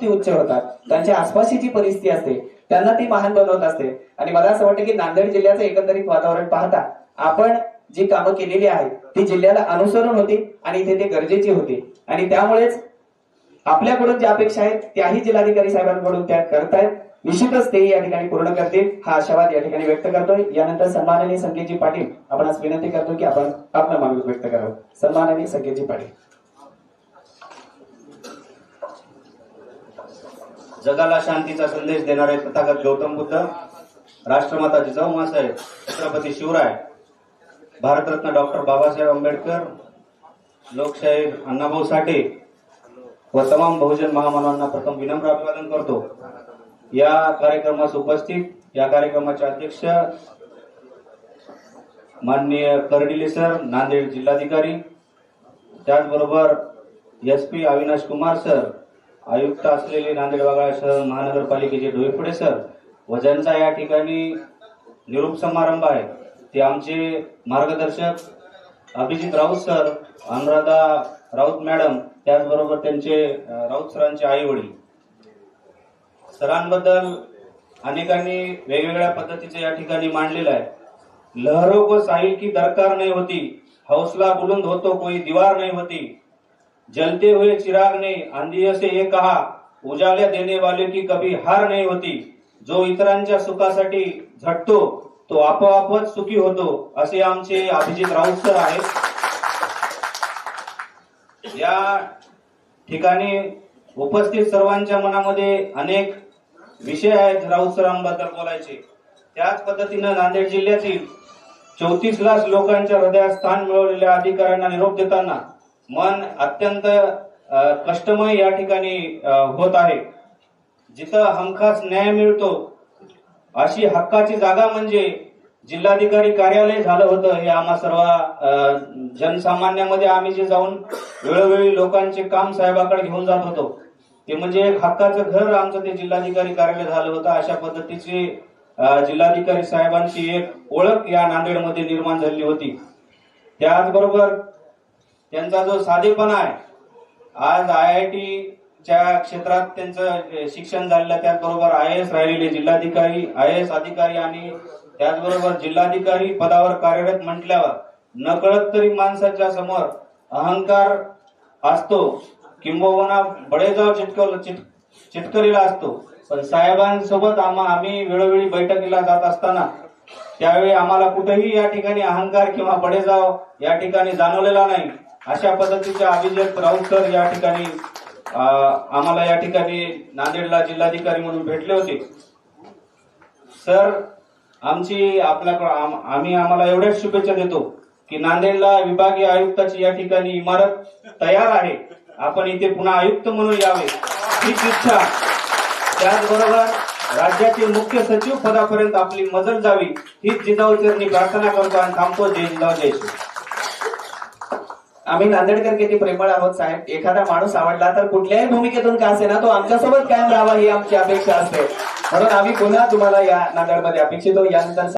ती उच्च होतात. त्यांच्या आसपासची जी परिस्थिती असते त्यांना ती महान बनवत असते. आणि मला असं वाटतं की नांदेड जिल्ह्याचं एकंदरीत वातावरण पाहता आपण जी कामं केलेली आहेत ती जिल्ह्याला अनुसरून होती आणि इथे ते गरजेची होती. आणि त्यामुळेच आपल्याकडून ज्या अपेक्षा आहेत त्याही जिल्हाधिकारी साहेबांकडून त्या करतायत. निश्चितच ते या ठिकाणी पूर्ण करतील हा आशावाद या ठिकाणी व्यक्त करतोय. यानंतर सन्माननीय संकेतजी पाटील आपण आज विनंती करतो की आपण आपलं मागणी व्यक्त करावं. सन्माननीय संकेतजी पाटील. जगाला शांतीचा संदेश देणारे तथागत गौतम बुद्ध राष्ट्रमाता जिजाऊ मासाहेब छत्रपती शिवराय भारतरत्न डॉक्टर बाबासाहेब आंबेडकर लोकशाही अण्णाभाऊ साठे व तमाम बहुजन महामानवांना प्रथम विनम्र अभिवादन करतो. या कार्यक्रमास उपस्थित या कार्यक्रमाचे अध्यक्ष माननीय कर्डिले सर नांदेड जिल्हाधिकारी त्याचबरोबर S P Avinash Kumar sir आयुक्त असलेले नांदेड वागळा शहर महानगरपालिकेचे डोईफुडे सर व ज्यांचा या ठिकाणी निरूप समारंभ आहे. ते आमचे मार्गदर्शक अभिजित राऊत सर अनुराधा राऊत मॅडम त्याचबरोबर त्यांचे राऊत सरांचे आई वडील. सरांबद्दल अनेकांनी वेगवेगळ्या पद्धतीचे या ठिकाणी मांडलेलं आहे. लहरों को साहिल की दरकार नाही होती हौसला बुलंद होतो कोई दिवार नाही होती. जलते हुए चिराग ने अंधिये से ये कहा उजाले देने वाले की कभी हार नहीं होती। जो इतरांच्या सुखासाठी झटतो तो आपोआपच सुखी होतो असे आमचे अभिजित राऊत सर आहेत. या ठिकाणी उपस्थित सर्वांच्या मनामध्ये अनेक विषय आहेत राऊत सरांबद्दल बोलायचे. त्याच पद्धतीनं नांदेड जिल्ह्यातील चौतीस लाख लोकांच्या हृदयात स्थान मिळवलेल्या अधिकाऱ्यांना निरोप देताना मन अत्यंत कष्टमय या ठिकाणी होत आहे. जिथं हमखास न्याय मिळतो अशी हक्काची जागा म्हणजे जिल्हाधिकारी कार्यालय झालं होतं. हे आम्हा सर्व जनसामान्यामध्ये आम्ही जे जाऊन वेळोवेळी लोकांचे काम साहेबाकडे घेऊन जात होतो. ते म्हणजे एक हक्काचं घर आमचं ते जिल्हाधिकारी कार्यालय झालं होतं. अशा पद्धतीची जिल्हाधिकारी साहेबांची एक ओळख या नांदेडमध्ये निर्माण झाली होती. त्याचबरोबर त्यांचा जो साधेपणा आहे आज आय आय च्या क्षेत्रात त्यांचं शिक्षण झालेलं त्याचबरोबर आय एस राहिलेले जिल्हाधिकारी आय एस अधिकारी आणि त्याचबरोबर जिल्हाधिकारी पदावर कार्यरत म्हटल्यावर नकळत तरी माणसाच्या समोर अहंकार असतो किंबहुना बडेजाव चिटकव चिट चिटकलेला असतो. पण साहेबांसोबत आम्हा आम्ही वेळोवेळी बैठकीला जात असताना त्यावेळी आम्हाला कुठेही या ठिकाणी अहंकार किंवा बडेजाव या ठिकाणी जाणवलेला नाही. अशा पद्धतीचे अभिजित राऊत या ठिकाणी आम्हाला या ठिकाणी नांदेडला जिल्हाधिकारी म्हणून भेटले होते. सर आमची आपल्याकडे आम्ही आम्हाला एवढ्याच शुभेच्छा देतो की नांदेडला विभागीय आयुक्ताची या ठिकाणी इमारत तयार आहे. आपण इथे पुन्हा आयुक्त म्हणून यावे हीच इच्छा. त्याचबरोबर राज्यातील मुख्य सचिव पदापर्यंत आपली मजल जावी हीच जिजाऊचरणी प्रार्थना करतो आणि थांबतो. जय जिजाऊ जय आम्ही नांदेडकर किती प्रेमळ आहोत साहेब. एखादा माणूस आवडला तर कुठल्याही भूमिकेतून का असेना तो आमच्यासोबत कायम राहावा ही आमची अपेक्षा असते. म्हणून आम्ही पुन्हा तुम्हाला या नांदेडमध्ये अपेक्षितो. यानंतर